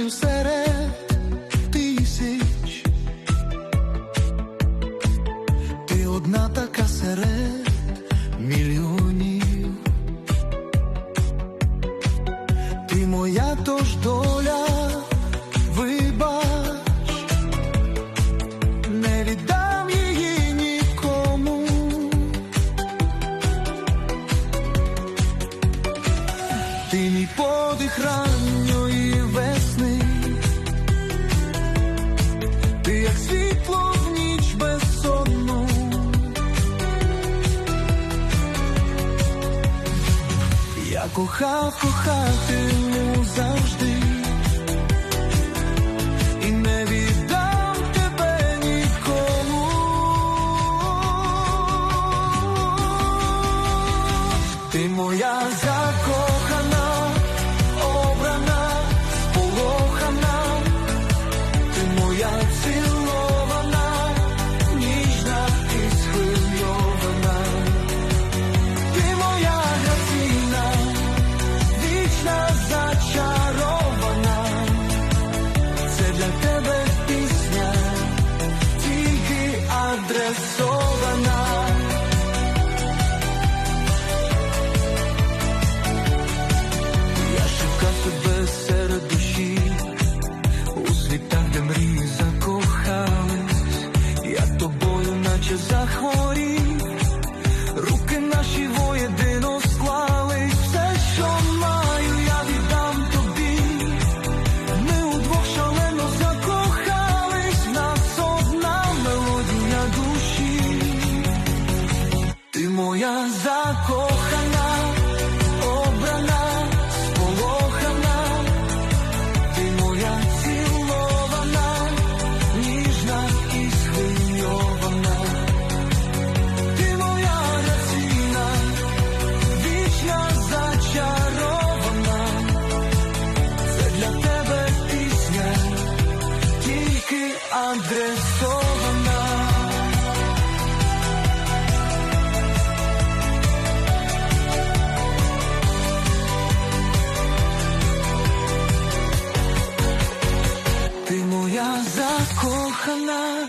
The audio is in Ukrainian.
знаю серед тисяч, ти одна така серед мільйонів, ти моя тож доля, вибач, не віддам її нікому, ти мій подих ран кохав, кохатиму завжди. Ти моя тебе пісня, тільки адресована. Я шукав тебе серед душі, у світах, де мрії закохались, я тобою, наче захворів. адресована. Ти моя закохана.